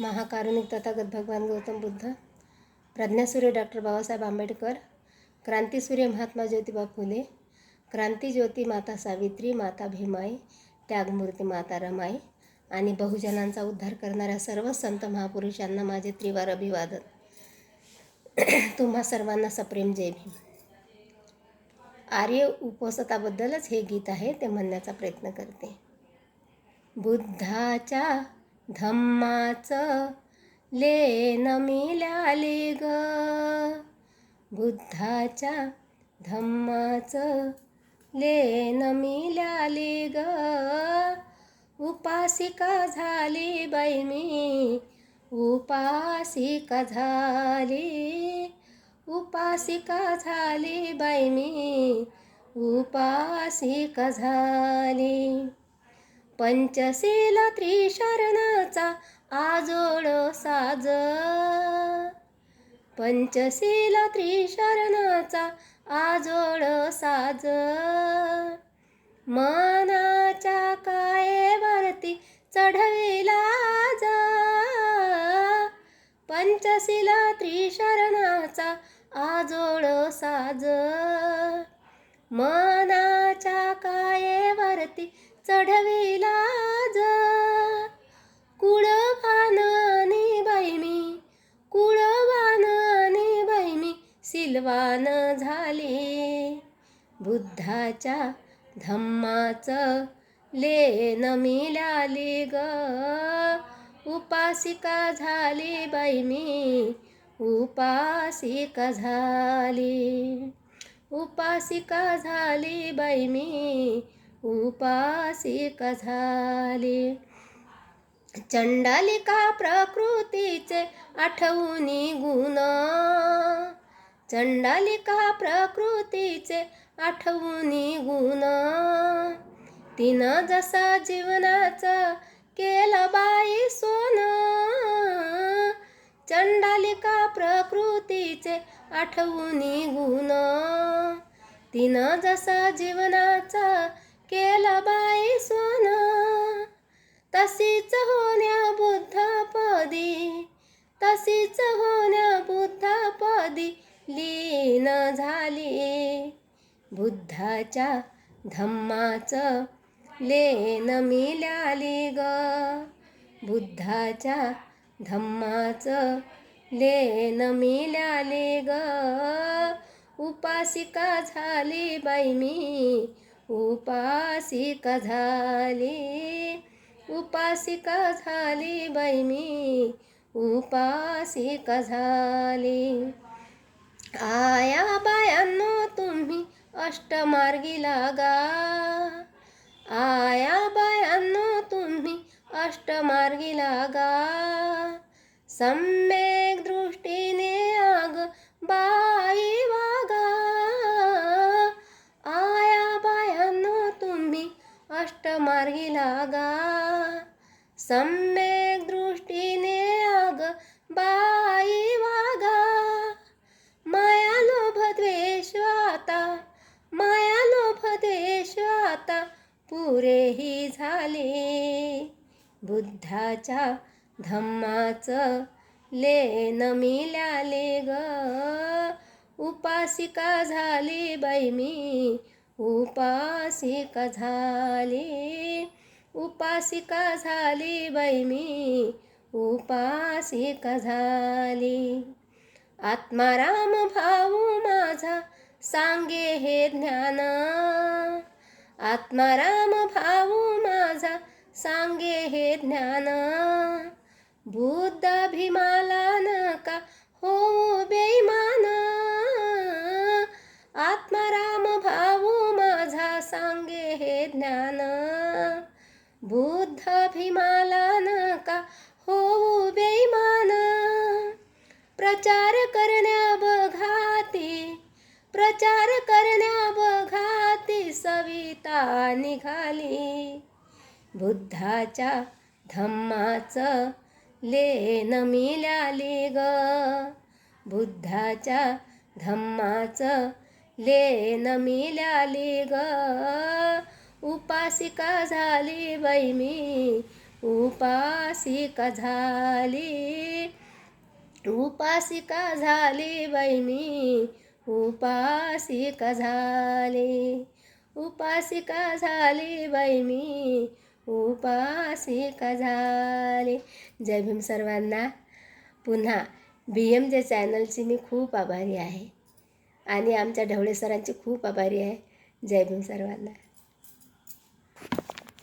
महाकारुणिक तथागत भगवान गौतम बुद्ध प्रज्ञासूर्य डॉक्टर बाबासाहेब आंबेडकर क्रांतीसूर्य महात्मा ज्योतिबा फुले क्रांतीज्योती माता सावित्री माता भीमाई त्यागमूर्ती माता रमाई आणि बहुजनांचा उद्धार करणाऱ्या सर्व संत महापुरुषांना माझे त्रिवार अभिवादन. तुम्हा सर्वांना सप्रेम जय भीम. आर्य उपोसताबद्दलच हे गीत आहे ते म्हणण्याचा प्रयत्न करते. बुद्धाच्या धम्माचं लेन मिळाले ग. बुद्धाच्या धम्माचं लेन मिळाले ग. उपासिका झाली बाई मी उपासिका झाली उपासिका झाली बाई मी उपासिका झाली. पंचसेला त्रिशरणाचा आजोळ साज. पंचशील त्रिशरणाचा आजोळ साज. मनाच्या कायेवरती चढविला जा. पंचशिला त्रिशरणाचा आजोळ साज. मनाच्या कायेवरती चढविला ज. कुळवानाने बाई मी कुळवानाने बाई मी सिलवान झाले. बुद्धाच्या धम्माचं लेन मिळाले ग. उपासिका झाली बाई मी उपासिका झाली. उपासिका झाली बाई मी उपासिक झाली चंडालिका प्रकृतीचे आठवणी गुण. चंडालिका प्रकृतीचे आठवणी गुण. तिनं जसा जीवनाचं केलं बाई सोन. चंडालिका प्रकृतीचे आठवणी गुण. तिनं जसा जीवनाचा केलं बाई सोन. तशीच होण्या बुद्धपदी तशीच होण्या बुद्धपदी लीन झाली. बुद्धाच्या धम्माचं लेन मिळाली ग. बुद्धाच्या धम्माचं लेन मिळाली ग. उपासिका झाली बाई मी उपासिका झाली उपासिका झाली बाई मी उपासिका झाली. आया बायांनो तुम्ही अष्टमार्गी लागा. आया बायांनो तुम्ही अष्टमार्गी लागा. सम मार्गी लागा सम्यक दृष्टीने आग बाई वागा. माया लोभ द्वेष आता माया लोभ द्वेष आता पुरेही झाले. बुद्धाच्या धम्माचं लेन मिळाले ग. उपासिका झाली बाई मी उपासिका झाली उपासिका झाली बाई मी उपासिका झाली. आत्माराम भाऊ माझा सांगे हे ज्ञान. आत्माराम भाऊ माझा सांगे हे ज्ञान. बुद्ध ज्ञान बुद्ध नका हो बेमान प्रचार करण्या बघाती प्रचार करण्या बघाती सविता निघाली. बुद्धाच्या धम्माचं लेन मिळाली ग. बुद्धाच्या धम्माचं लेन मिळाली ग. उपासिका झाली बाई मी उपासिका झाली. उपासिका झाली बहिणी उपासिका झाली. उपासिका झाली बहिणी उपासिका झाली. जय भीम सर्वांना. पुन्हा बी एम जे चॅनलची मी खूप आभारी आहे. आणि आमच्या ढवळे सरांची खूप आभारी आहे. जय भीम सर्वांना.